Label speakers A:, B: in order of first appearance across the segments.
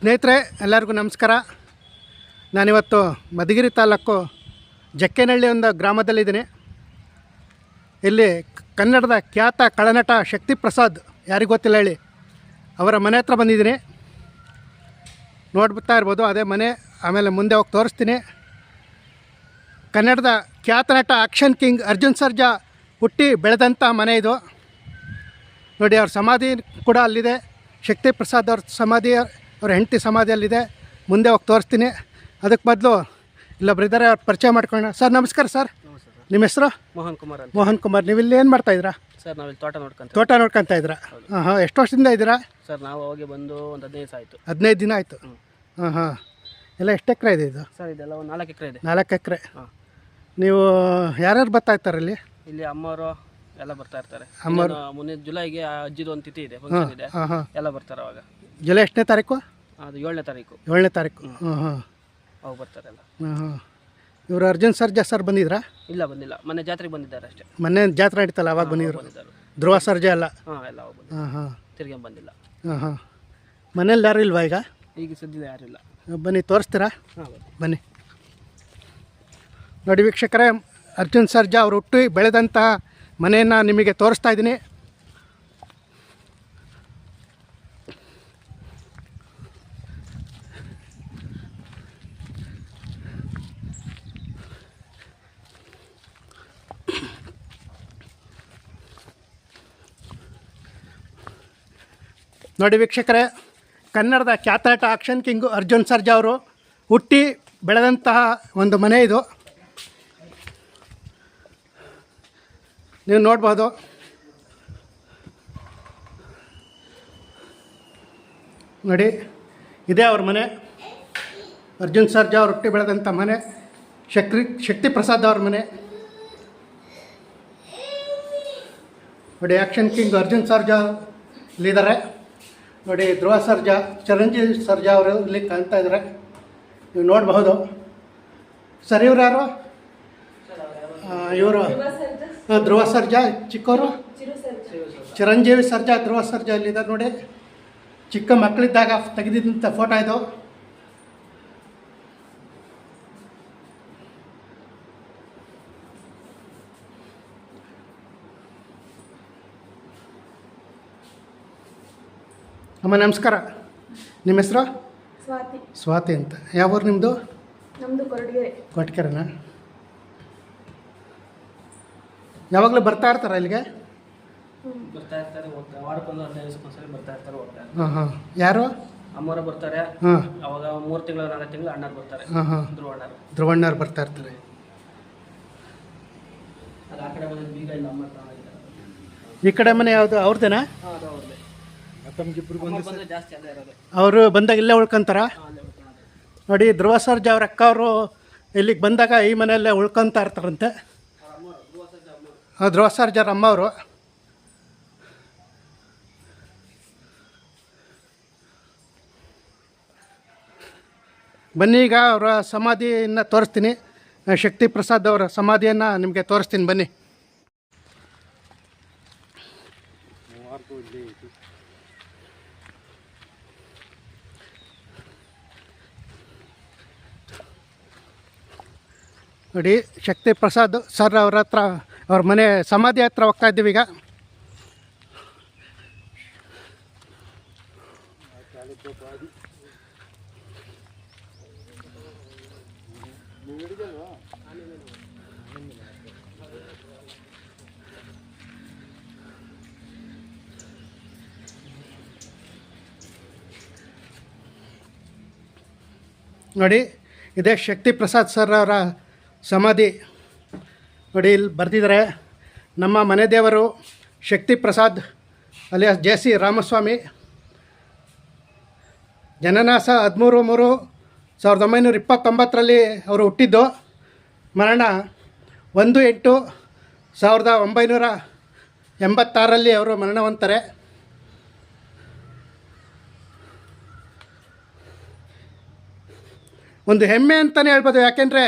A: ಸ್ನೇಹಿತರೆ, ಎಲ್ಲರಿಗೂ ನಮಸ್ಕಾರ. ನಾನಿವತ್ತು ಮಧುಗಿರಿ ತಾಲೂಕು ಜಕ್ಕೇನಹಳ್ಳಿ ಒಂದು ಗ್ರಾಮದಲ್ಲಿದ್ದೀನಿ. ಇಲ್ಲಿ ಕನ್ನಡದ ಖ್ಯಾತ ಕಳನಟ ಶಕ್ತಿ ಪ್ರಸಾದ್ ಯಾರಿಗೂ ಗೊತ್ತಿಲ್ಲ ಹೇಳಿ, ಅವರ ಮನೆ ಹತ್ರ ಬಂದಿದ್ದೀನಿ. ನೋಡ್ಬಿಡ್ತಾ ಇರ್ಬೋದು, ಅದೇ ಮನೆ, ಆಮೇಲೆ ಮುಂದೆ ಹೋಗಿ ತೋರಿಸ್ತೀನಿ. ಕನ್ನಡದ ಖ್ಯಾತ ನಟ ಆಕ್ಷನ್ ಕಿಂಗ್ ಅರ್ಜುನ್ ಸರ್ಜಾ ಹುಟ್ಟಿ ಬೆಳೆದಂಥ ಮನೆ ಇದು. ನೋಡಿ, ಅವ್ರ ಸಮಾಧಿ ಕೂಡ ಅಲ್ಲಿದೆ. ಶಕ್ತಿ ಪ್ರಸಾದ್ ಅವ್ರ ಸಮಾಧಿ ಅವ್ರ ಹೆಂಡತಿ ಸಮಾಧಿಯಲ್ಲಿದೆ ಮುಂದೆ ಹೋಗಿ ತೋರಿಸ್ತೀನಿ. ಅದಕ್ಕೆ ಬದಲು ಇಲ್ಲ ಇದ್ದಾರೆ ಅವ್ರ ಪರಿಚಯ ಮಾಡ್ಕೊಳ್ಳೋಣ. ಸರ್ ನಮಸ್ಕಾರ ಸರ್. ನಿಮ್ಮ ಹೆಸರು?
B: ಮೋಹನ್ ಕುಮಾರ್ ಅಂತ.
A: ಮೋಹನ್ ಕುಮಾರ್. ನೀವು ಇಲ್ಲಿ ಏನು ಮಾಡ್ತಾ ಇದ್ರಾ
B: ಸರ್ ನಾವಿಲ್ಲಿ ತೋಟ ನೋಡ್ಕೊಂತ
A: ತೋಟ ನೋಡ್ಕೊಂತ ಇದ್ದೀರಾ? ಹಾಂ ಹಾಂ ಎಷ್ಟು ವರ್ಷದಿಂದ ಇದ್ದೀರಾ?
B: ಸರ್ ನಾವು ಹೋಗಿ ಬಂದು ಒಂದು ಹದಿನೈದು ಆಯಿತು.
A: ಹದಿನೈದು ದಿನ ಆಯಿತು. ಹಾಂ ಹಾಂ ಎಲ್ಲ ಎಷ್ಟು ಎಕರೆ ಇದೆ ಇದು?
B: ಸರ್ ಇದೆಲ್ಲ ಒಂದು ನಾಲ್ಕು ಎಕರೆ ಇದೆ.
A: ನಾಲ್ಕು ಎಕರೆ.
B: ಹಾಂ.
A: ನೀವು ಯಾರ್ಯಾರು ಬರ್ತಾ ಇರ್ತಾರೆ ಇಲ್ಲಿ?
B: ಇಲ್ಲಿ ಅಮ್ಮವರು ಎಲ್ಲ ಬರ್ತಾ ಇರ್ತಾರೆ. ಅಮ್ಮ ಮುಂದಿನ ಜುಲೈಗೆ ಆ ಅಜ್ಜಿದು ಒಂದು ತಿಥಿ ಇದೆ ಫಂಕ್ಷನ್ ಇದೆ. ಎಲ್ಲ ಬರ್ತಾರೆ ಅವಾಗ.
A: ಜುಲೈ ಎಷ್ಟನೇ ತಾರೀಕು?
B: ಅದು ಏಳನೇ ತಾರೀಕು.
A: ಏಳನೇ ತಾರೀಕು. ಹಾಂ ಹಾಂ.
B: ಅವಾಗ ಬರ್ತಾರಲ್ಲ.
A: ಹಾಂ ಹಾಂ. ಇವರು ಅರ್ಜುನ್ ಸರ್ಜಾ ಸರ್ ಬಂದಿದ್ರಾ?
B: ಇಲ್ಲ ಬಂದಿಲ್ಲ. ಮೊನ್ನೆ ಜಾತ್ರೆಗೆ ಬಂದಿದ್ದಾರೆ ಅಷ್ಟೇ.
A: ಮೊನ್ನೆ ಜಾತ್ರೆ ನಡೀತಲ್ಲ ಅವಾಗ ಬಂದಿದ್ರು.
B: ಬಂದಿದ್ದಾರೆ.
A: ಧ್ರುವ ಸರ್ಜಾ ಅಲ್ಲ?
B: ಹಾಂ ಎಲ್ಲ ಅವಾಗ ಬಂದಿದ್ದಾರೆ.
A: ಹಾಂ ಹಾಂ.
B: ತಿರ್ಗಿ ಬಂದಿಲ್ಲ.
A: ಹಾಂ ಹಾಂ. ಮನೇಲಿ ಯಾರು ಇಲ್ವಾ ಈಗ?
B: ಈಗ ಸದ್ಯದ ಯಾರು ಇಲ್ಲ.
A: ಬನ್ನಿ ತೋರಿಸ್ತೀರಾ?
B: ಹಾಂ
A: ಬನ್ನಿ. ನೋಡಿ ವೀಕ್ಷಕರೇ ಅರ್ಜುನ್ ಸರ್ಜಾ ಅವರು ಹುಟ್ಟಿ ಬೆಳೆದಂತಹ ಮನೆಯನ್ನು ನಿಮಗೆ ತೋರಿಸ್ತಾ ಇದ್ದೀನಿ. ನೋಡಿ ವೀಕ್ಷಕರೇ, ಕನ್ನಡದ ಖ್ಯಾತ ಆಕ್ಷನ್ ಕಿಂಗು ಅರ್ಜುನ್ ಸರ್ಜಾ ಅವರು ಹುಟ್ಟಿ ಬೆಳೆದಂತಹ ಒಂದು ಮನೆ ಇದು. ನೀವು ನೋಡ್ಬೋದು. ನೋಡಿ, ಇದೇ ಅವ್ರ ಮನೆ. ಅರ್ಜುನ್ ಸರ್ಜಾ ಅವ್ರು ಹುಟ್ಟಿ ಬೆಳೆದಂಥ ಮನೆ. ಶಕ್ತಿ ಶಕ್ತಿ ಪ್ರಸಾದ್ ಅವ್ರ ಮನೆ. ನೋಡಿ ಆ್ಯಕ್ಷನ್ ಕಿಂಗ್ ಅರ್ಜುನ್ ಸರ್ಜಾ ಇಲ್ಲಿದ್ದಾರೆ ನೋಡಿ ಧ್ರುವ ಸರ್ಜಾ ಚಿರಂಜೀವಿ ಸರ್ಜಾ ಅವರು ಇಲ್ಲಿ ಕಾಣ್ತಾ ಇದ್ದಾರೆ. ನೀವು ನೋಡಬಹುದು. ಸರ್ ಇವ್ರು ಯಾರು? ಇವರು ಧ್ರುವ ಸರ್ಜಾ. ಚಿಕ್ಕವರು ಚಿರಂಜೀವಿ ಸರ್ಜಾ ಧ್ರುವ ಸರ್ಜಾ ಇಲ್ಲಿದ್ದಾರೆ ನೋಡಿ. ಚಿಕ್ಕ ಮಕ್ಕಳಿದ್ದಾಗ ತೆಗೆದಿದ್ದಂಥ ಫೋಟೋ ಇದು. ಅಮ್ಮ ನಮಸ್ಕಾರ. ನಿಮ್ಮ ಹೆಸರು?
C: ಸ್ವಾತಿ.
A: ಸ್ವಾತಿ ಅಂತ. ಯಾವ ಊರು ನಿಮ್ಮದು
C: ನಮ್ಮದು ಕೊರಟಗೆರೆ
A: ಕೊಟ್ಕೆರೆನಾ? ಯಾವಾಗಲೂ ಬರ್ತಾ ಇರ್ತಾರ ಇಲ್ಲಿಗೆ?
B: ಬರ್ತಾ ಇರ್ತಾರೆ ಹೋಗ್ತಾರೆ ವಾರಕ್ಕೊಂದು ಹದಿನೈದು ದಿವಸಕ್ಕೊಂದ್ಸರಿ ಬರ್ತಾ ಇರ್ತಾರೆ ಹೋಗ್ತಾರೆ
A: ಹಾಂ ಹಾಂ. ಯಾರು?
B: ಅಮ್ಮವರು ಬರ್ತಾರೆ.
A: ಹಾಂ.
B: ಅವಾಗ ಮೂರು ತಿಂಗಳು ನಾಲ್ಕು ತಿಂಗಳು ಅಣ್ಣರು ಬರ್ತಾರೆ.
A: ಹಾಂ ಹಾಂ.
B: ಧ್ರುವ ಅಣ್ಣರು
A: ಧ್ರುವಣ್ಣವ್ರು ಬರ್ತಾ ಇರ್ತಾರೆ.
B: ಅದು ಆ ಕಡೆ ಬೀಗ ಇಲ್ಲ ಅಮ್ಮ ಹತ್ರ. ಇದ್ದಾರೆ.
A: ಈ ಕಡೆ ಮನೆ ಯಾವುದು? ಅವ್ರದೇನಾ?
B: ಹಾಂ ಅದು ಅಮ್ಮ ಬಂದ್ರೆ ಜಾಸ್ತಿ ಅದೇ ಇರೋದು.
A: ಅವರು ಬಂದಾಗ ಇಲ್ಲೇ ಉಳ್ಕೊಂತಾರ? ನೋಡಿ ಧ್ರುವ ಸರ್ಜಾ ಅವ್ರ ಅಕ್ಕ ಅವರು ಇಲ್ಲಿಗೆ ಬಂದಾಗ ಈ ಮನೆಯಲ್ಲೇ ಉಳ್ಕೊತಾ ಇರ್ತಾರಂತೆ. ಧ್ರುವ ಅವ್ರ ಅಮ್ಮ ಅವರು. ಬನ್ನಿ ಈಗ ಅವರ ಸಮಾಧಿಯನ್ನು ತೋರಿಸ್ತೀನಿ. ಶಕ್ತಿ ಪ್ರಸಾದ್ ಅವರ ಸಮಾಧಿಯನ್ನು ನಿಮಗೆ ತೋರಿಸ್ತೀನಿ ಬನ್ನಿ. ನೋಡಿ, ಶಕ್ತಿ ಪ್ರಸಾದ್ ಸರ್ ಅವ್ರ ಹತ್ರ, ಅವ್ರ ಮನೆ ಸಮಾಧಿ ಹತ್ರ ಹೋಗ್ತಾ ಇದ್ದೀವಿ ಈಗ. ನೋಡಿ, ಇದೇ ಶಕ್ತಿ ಪ್ರಸಾದ್ ಸರ್ ಅವರ ಸಮಾಧಿ ನೋಡಿ ಇಲ್ಲಿ ಬರ್ತಿದ್ದಾರೆ. ನಮ್ಮ ಮನೆ ದೇವರು Shakti Prasad alias J C Ramaswamy. ಜನನಾಸ ಹದಿಮೂರು ಮೂರು ಸಾವಿರದ ಒಂಬೈನೂರ ಇಪ್ಪತ್ತೊಂಬತ್ತರಲ್ಲಿ ಅವರು ಹುಟ್ಟಿದ್ದು. ಮರಣ ಒಂದು ಎಂಟು ಸಾವಿರದ ಒಂಬೈನೂರ ಎಂಬತ್ತಾರಲ್ಲಿ ಅವರು ಮರಣ ಹೊಂತಾರೆ ಒಂದು ಹೆಮ್ಮೆ ಅಂತಲೇ ಹೇಳ್ಬೋದು. ಯಾಕೆಂದರೆ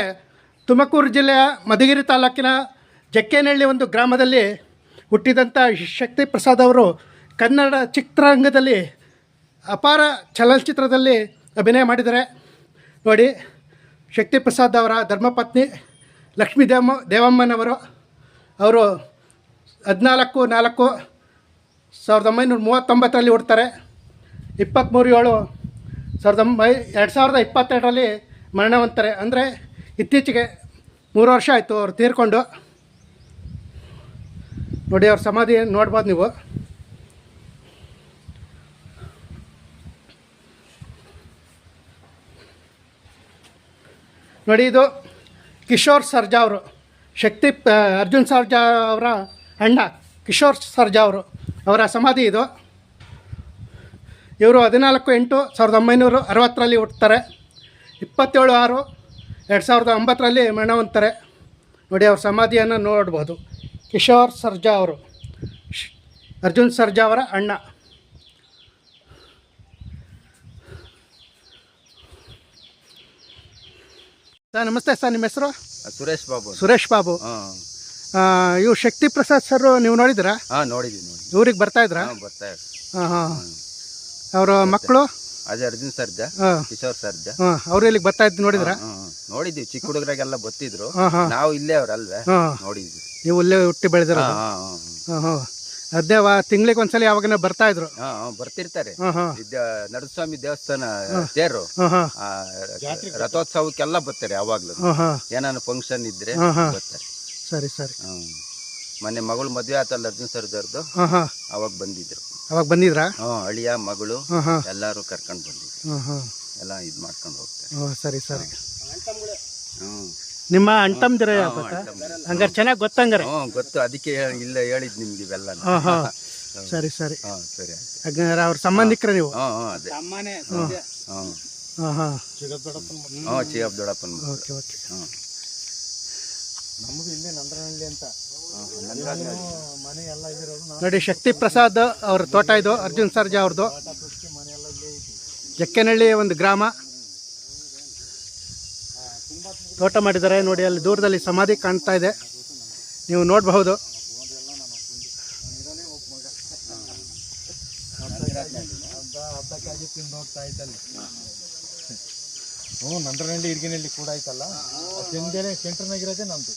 A: ತುಮಕೂರು ಜಿಲ್ಲೆಯ ಮಧುಗಿರಿ ತಾಲೂಕಿನ ಜಕ್ಕೇನಹಳ್ಳಿ ಒಂದು ಗ್ರಾಮದಲ್ಲಿ ಹುಟ್ಟಿದಂಥ ಶಕ್ತಿ ಪ್ರಸಾದ್ ಅವರು ಕನ್ನಡ ಚಿತ್ರರಂಗದಲ್ಲಿ ಅಪಾರ ಚಲನಚಿತ್ರದಲ್ಲಿ ಅಭಿನಯ ಮಾಡಿದ್ದಾರೆ. ನೋಡಿ, ಶಕ್ತಿ ಪ್ರಸಾದ್ ಅವರ ಧರ್ಮಪತ್ನಿ ಲಕ್ಷ್ಮೀ ದೇವ ದೇವಮ್ಮನವರು. ಅವರು ಹದಿನಾಲ್ಕು, ನಾಲ್ಕು ಸಾವಿರದ ಒಂಬೈನೂರ ಮೂವತ್ತೊಂಬತ್ತರಲ್ಲಿ ಹುಡ್ತಾರೆ. ಇಪ್ಪತ್ತ್ಮೂರು ಏಳು ಸಾವಿರದ ಒಂಬೈ, ಎರಡು ಸಾವಿರದ ಇಪ್ಪತ್ತೆರಡರಲ್ಲಿ ಮರಣ ಹೊಂದ್ತಾರೆ ಅಂದರೆ ಇತ್ತೀಚೆಗೆ ಮೂರು ವರ್ಷ ಆಯಿತು ಅವ್ರು ತೀರ್ಕೊಂಡು. ನೋಡಿ, ಅವ್ರ ಸಮಾಧಿ ನೋಡ್ಬೋದು ನೀವು. ನೋಡಿ, ಇದು ಕಿಶೋರ್ ಸರ್ಜಾ ಅವರು. ಶಕ್ತಿ ಅರ್ಜುನ್ ಸರ್ಜಾ ಅವರ ಅಣ್ಣ ಕಿಶೋರ್ ಸರ್ಜಾ ಅವರು. ಅವರ ಸಮಾಧಿ ಇದು. ಇವರು ಹದಿನಾಲ್ಕು ಎಂಟು ಸಾವಿರದ ಒಂಬೈನೂರ ಅರವತ್ತರಲ್ಲಿ ಹುಟ್ಟುತ್ತಾರೆ ಇಪ್ಪತ್ತೇಳು ಆರು ಎರಡು ಸಾವಿರದ ಒಂಬತ್ತರಲ್ಲಿ ಮರಣವಂತಾರೆ ನೋಡಿ ಅವ್ರ ಸಮಾಧಿಯನ್ನು ನೋಡ್ಬೋದು. ಕಿಶೋರ್ ಸರ್ಜಾ ಅವರು. ಅರ್ಜುನ್ ಸರ್ಜಾ ಅವರ ಅಣ್ಣ. ಸರ್ ನಮಸ್ತೆ ಸರ್ ನಿಮ್ಮ ಹೆಸರು?
D: ಸುರೇಶ್ ಬಾಬು
A: ಸುರೇಶ್ ಬಾಬು. ಇವು ಶಕ್ತಿ ಪ್ರಸಾದ್ ಸರ್ ನೀವು ನೋಡಿದ್ರಾ
D: ಹಾ ನೋಡಿದ್ದೀನಿ ನೋಡಿ
A: ಇವ್ರಿಗೆ ಬರ್ತಾ ಇದ್ರಾ?
D: ಹಾ ಬರ್ತಾ
A: ಹಾಂ ಹಾಂ. ಅವರ ಮಕ್ಕಳು?
D: ಅದೇ ಅರ್ಜುನ್ ಸರ್ಜಾ ಕಿಶೋರ್ ಸರ್ಜಾ.
A: ಹಾಂ ಅವರು ಇಲ್ಲಿಗೆ ಬರ್ತಾ ಇದ್ದು ನೋಡಿದ್ರಾ?
D: ನೋಡಿದೀವಿ ಚಿಕ್ಕ ಹುಡುಗರಾಗೆಲ್ಲ
A: ಹಾಂ
D: ನಾವು ಇಲ್ಲೇ ಅವ್ರಲ್ವೇ
A: ಅಲ್ವೇ
D: ನೋಡಿದ್ವಿ
A: ನೀವು ಇಲ್ಲೇ ಹುಟ್ಟಿ ಬೆಳೆದ್ರ ಅದೇ ತಿಂಗಳಿಗೆ ಒಂದ್ಸಲ ಯಾವಾಗ ಬರ್ತಾ ಇದ್ರು
D: ಹಾ ಹಾ, ಬರ್ತಿರ್ತಾರೆ ನರಸ್ವಾಮಿ ದೇವಸ್ಥಾನ ತೇರು ರಥೋತ್ಸವಕ್ಕೆಲ್ಲ ಬರ್ತಾರೆ ಯಾವಾಗ್ಲೂ ಏನಾನ ಫಂಕ್ಷನ್ ಇದ್ರೆ. ಬರ್ತಾರೆ
A: ಸರಿ ಸರಿ
D: ಹ್ಮ್ ಮೊನ್ನೆ ಮಗಳು ಮದ್ವೆ ಆತಲ್ಲ ಅರ್ಜುನ್
A: ಸರ್ದವ್ರದ್ದು
D: ಅವಾಗ ಬಂದಿದ್ರು
A: ಅವಾಗ ಬಂದಿದ್ರಾ
D: ಹ್ಮ್ ಅಳಿಯ ಮಗಳು ಎಲ್ಲಾರು ಕರ್ಕೊಂಡು ಬಂದಿದ್ರು ಎಲ್ಲ ಇದ್ ಮಾಡ್ಕೊಂಡು ಹೋಗ್ತಾರೆ
A: ಸರಿ ಸರಿ
D: ಹ್ಮ್
A: ನಿಮ್ಮ ಅಂಟಮ್ದಿರ ಹಂಗಾರೆ ಚೆನ್ನಾಗಿ ಗೊತ್ತಂಗಾರೆ.
D: ಹ್ಞೂ ಗೊತ್ತು. ಅದಕ್ಕೆ ಇಲ್ಲ ಹೇಳಿದ್ ನಿಮ್ಗೆ ಇವೆಲ್ಲ
A: ಹಾಂ ಹಾಂ. ಸರಿ ಸರಿ.
D: ಹಾಂ ಸರಿ
A: ಹಂಗಾರೆ ಅವ್ರ ಸಂಬಂಧಿಕರ ನೀವು.
D: ಹಾಂ ಹಾಂ ಅದೇ. ಹಾಂ
A: ಹಾಂ. ಹಾಂ
D: ಹಾಂ ಚಿ ದೊಡ್ಡಪ್ಪನ.
A: Okay okay.
D: ಹಾಂ
A: ನೋಡಿ ಶಕ್ತಿ ಪ್ರಸಾದ್ ಅವ್ರ ತೋಟ ಇದು ಅರ್ಜುನ್ ಸರ್ಜಾ ಅವ್ರದ್ದು ಜಕ್ಕೆನಹಳ್ಳಿ ಒಂದು ಗ್ರಾಮ. ತೋಟ ಮಾಡಿದ್ದಾರೆ. ನೋಡಿ, ಅಲ್ಲಿ ದೂರದಲ್ಲಿ ಸಮಾಧಿ ಕಾಣ್ತಾ ಇದೆ. ನೀವು ನೋಡಬಹುದು.
E: ಹ್ಞೂ ನಂದ್ರನಹಳ್ಳಿ ಇರ್ಗಿನಲ್ಲಿ ಕೂಡ ಆಯ್ತಲ್ಲ ಸೆಂಟ್ರ್ನಾಗಿರೋದೇ ನಮ್ದು.